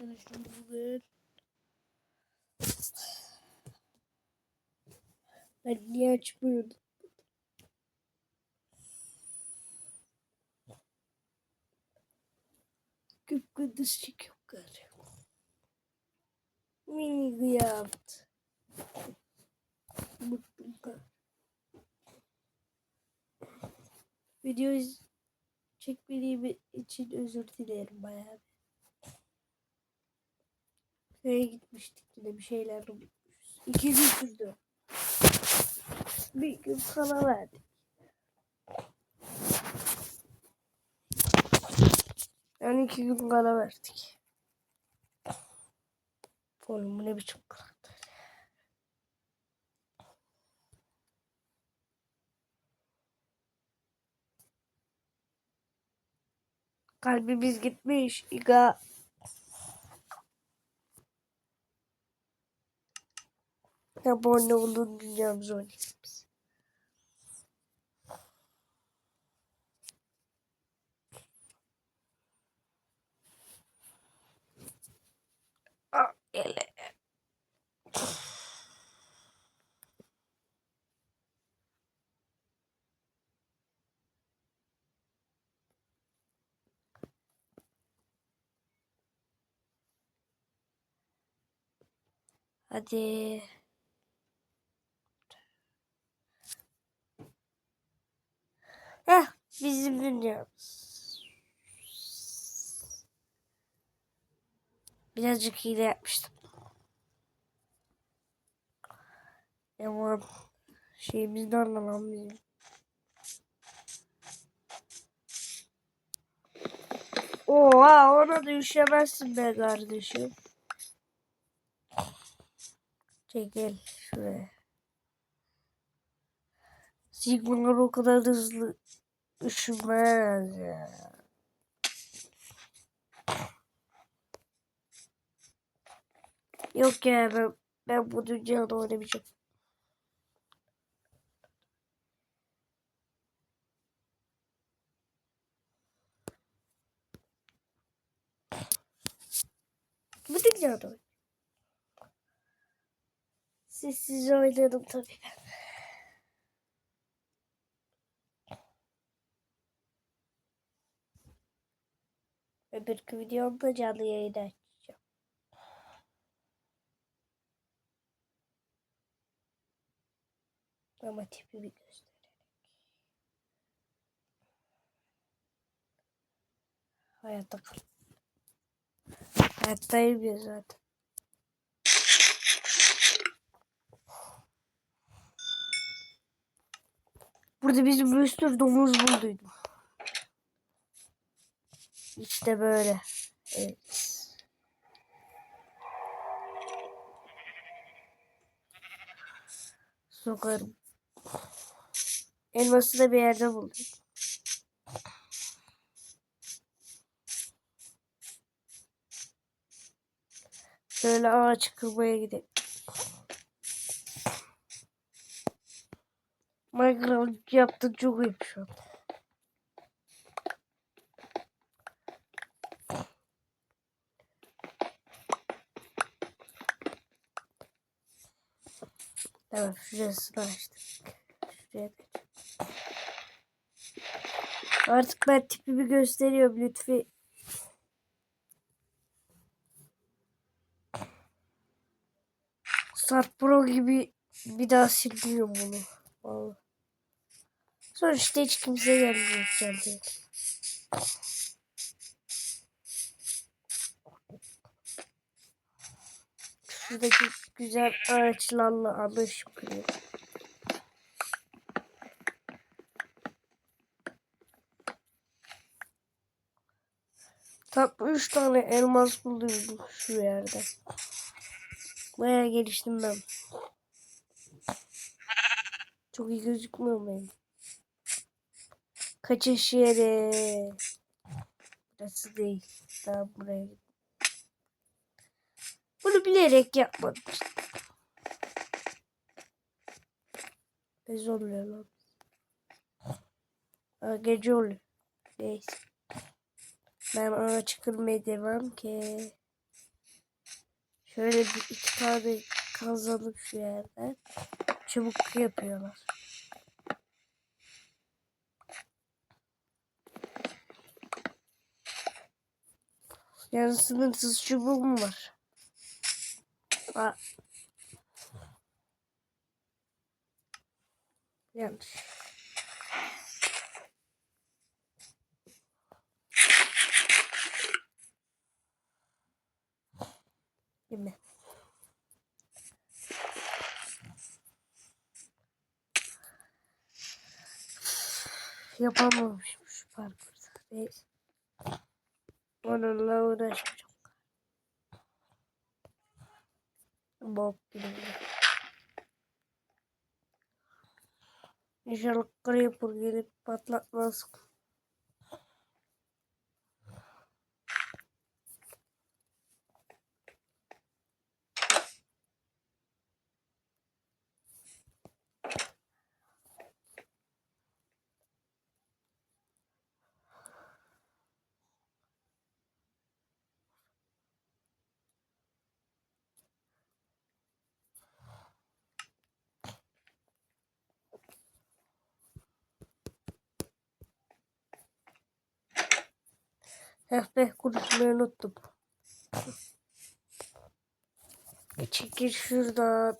arkadaşlar bugün. Ben niye açmıyordum? Gündüz çekiyor galiba. Mini kıyamet. Mutluluklar. Video çekmediğim için özür dilerim bayağı. Köye gitmiştik yine bir şeyler unutmuşuz. İki gün sürdü. Bir gün sana verdik. Yani iki gün kala verdik. Oğlum bu ne biçim karakter. Kalbimiz gitmiş. İga. Abone olun dünyamızı oynayalım. Ah. Hadi. Heh, bizim dünyamız. Birazcık hile yapmıştım. Ama şeyimizden anlamam bizim. Oha ona da üşemezsin be kardeşim. Çekil şuraya. Sigmalar o kadar hızlı üşümez ya. Yok ya ben, ben bu dünyada oynamayacağım. Bu dünyada oynayacağım. Sessiz oynadım tabii Öbürkü videomda canlı yayın açacağım. Ama tipi bir göstererek. Hayatta kal. Hayattayım ya zaten. Burada bizim bir sürü domuz bulduydum. İşte böyle. Evet. Sokarım. Elması da bir yerde buldum. Şöyle ağaç kırmaya gidelim. Minecraft yaptın çok iyi şu an. Tamam şurasını açtık. Şuraya da. Artık ben tipimi gösteriyorum lütfi. Start Pro gibi bir daha silmiyorum bunu. Vallahi. Sonuçta hiç kimse gelmeyecek geldi. Şuradaki güzel ağaçlarla alışıp kırıyor. Tam 3 tane elmas buldum şu yerde. Bayağı geliştim ben. Çok iyi gözükmüyor benim. Kaçış yeri. Burası değil. Daha buraya. Bunu bilerek yapmadım. Bez oluyor lan. Aa, gece oluyor. Neyse. Ben ağaç kırmaya devam ki. Şöyle bir iki tane kazanıp şu yerden çubuk yapıyorlar. Yani sınırsız çubuğum var. Aa. Yanlış. Yapamamışım şu parkurda. Neyse. Onunla uğraşmayacağım. Bok gibi. İnşallah Creeper gelip patlatmaz. Eh be konuşmayı unuttum. Çekil şuradan.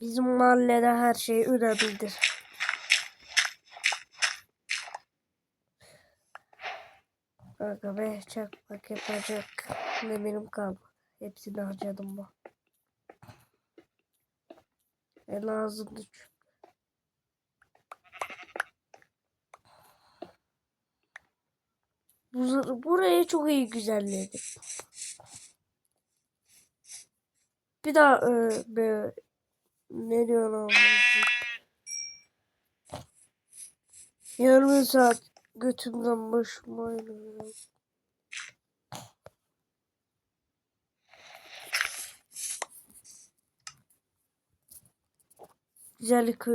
Bizim mahallede her şey önemlidir. Kanka be çakmak yapacak. Ne benim kaldı. Hepsini harcadım bu. E lazımdı çünkü. Bu- Burayı çok iyi güzelledim. Bir daha e, be, ne diyorlar Yarım saat götümden başıma oynuyorum. Güzellik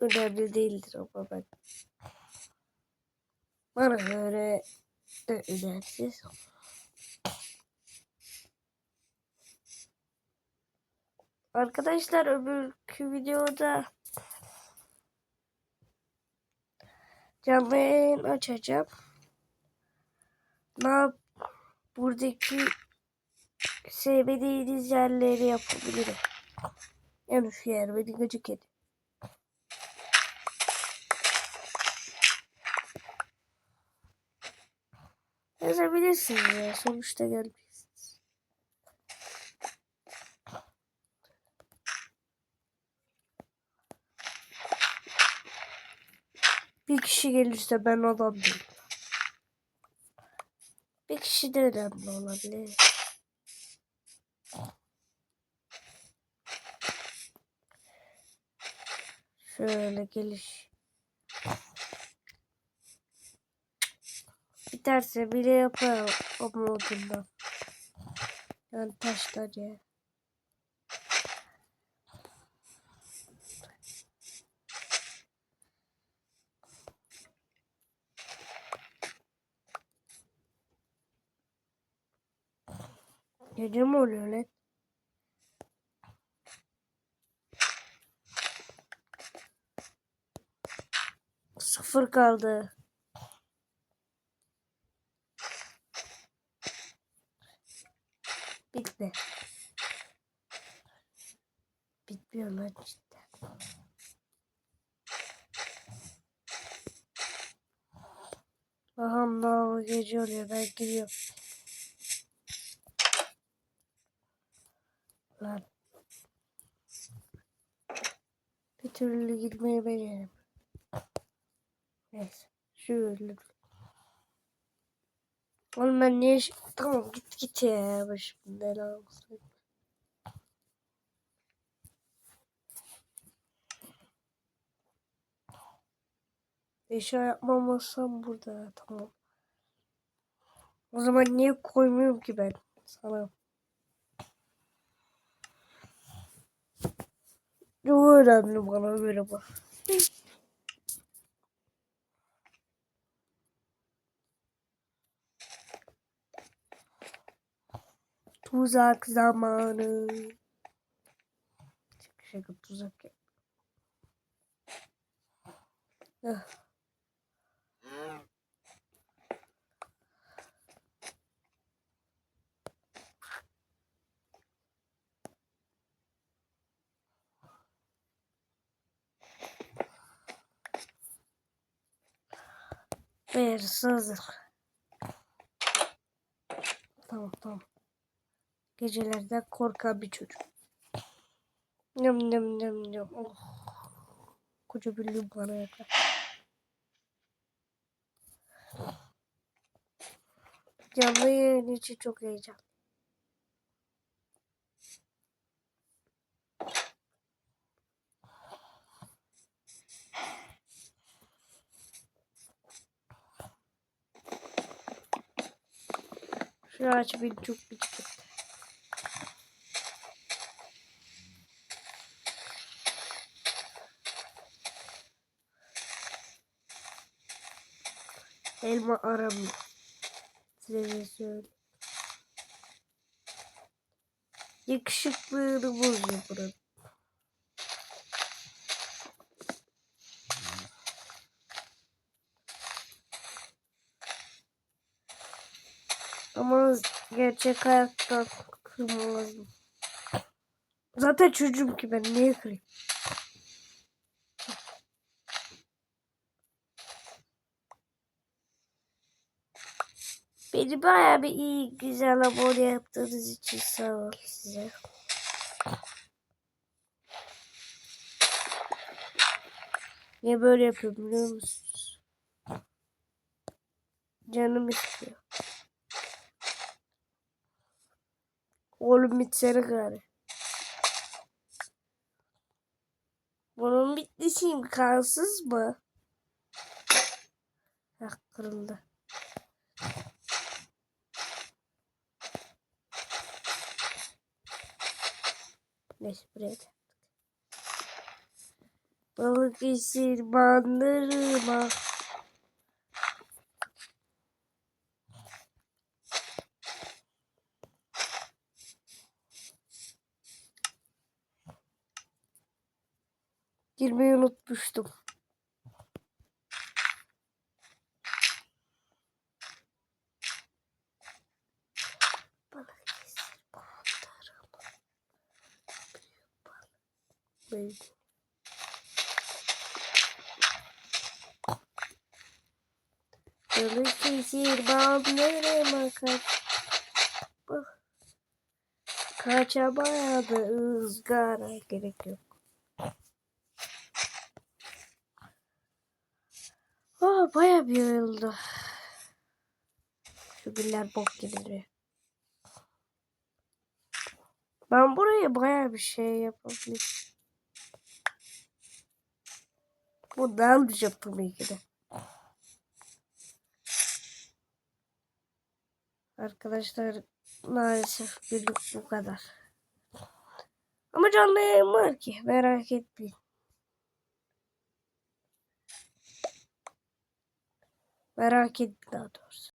önemli değildir ama ben. Bana göre de önemsiz. Arkadaşlar öbürkü videoda canlı yayın açacağım. Ne yap? Buradaki sevmediğiniz yerleri yapabilirim. Yani şu yer beni gıcık ediyor. Yazabilirsiniz ya. Sonuçta gelmişsiniz. Bir kişi gelirse ben adam değilim. Bir kişi de önemli olabilir. Şöyle geliş. Biterse bile yaparım o modundan. Yani taşlar ya. Gece mi oluyor lan? Sıfır kaldı. Bitti. Bitmiyor lan cidden. Aha daha gece oluyor ben gidiyorum. Lan. Bir türlü gitmeyi beceririm. Neyse. Şöyle. Oğlum ben niye... Tamam git git ya. Başım bela olsun. Eşya yapmamasam burada. Tamam. O zaman niye koymuyorum ki ben sana? Yo önemli bana göre bu. Tuzak zamanı. Şaka tuzak ya. Ah. Ver hazır. Tamam tamam. Gecelerde korkan bir çocuk. Yum yum yum yum. Oh. Koca bir lüm bana yakar. Canlı yayın için çok heyecan. Şu aç bir çok bir Elma aramıyor. Size söyle. Yakışıklığını bozuyor buranın. Ama gerçek hayatta kırmalıyım. Zaten çocuğum ki ben niye kırayım? Beni bayağı bir iyi güzel abone yaptığınız için sağ ol size. Niye böyle yapıyorum biliyor musunuz? Canım istiyor. Oğlum bitsene gari. Bunun bitlisi imkansız mı? Hah kırıldı. Neyse buraya da. Balık esir bandırma. Girmeyi unutmuştum. Büyük. Balık esir bandırma kaç. Bak. Kaçamaya da ızgara gerek yok. Aa, bayağı bir yayıldı. Şu güller bok gibi. Ben buraya bayağı bir şey yapabilirim. Bu alacağım tabii ki de. Arkadaşlar maalesef günlük bu kadar. Ama canlı yayın var ki merak etmeyin. Merak etme daha doğrusu.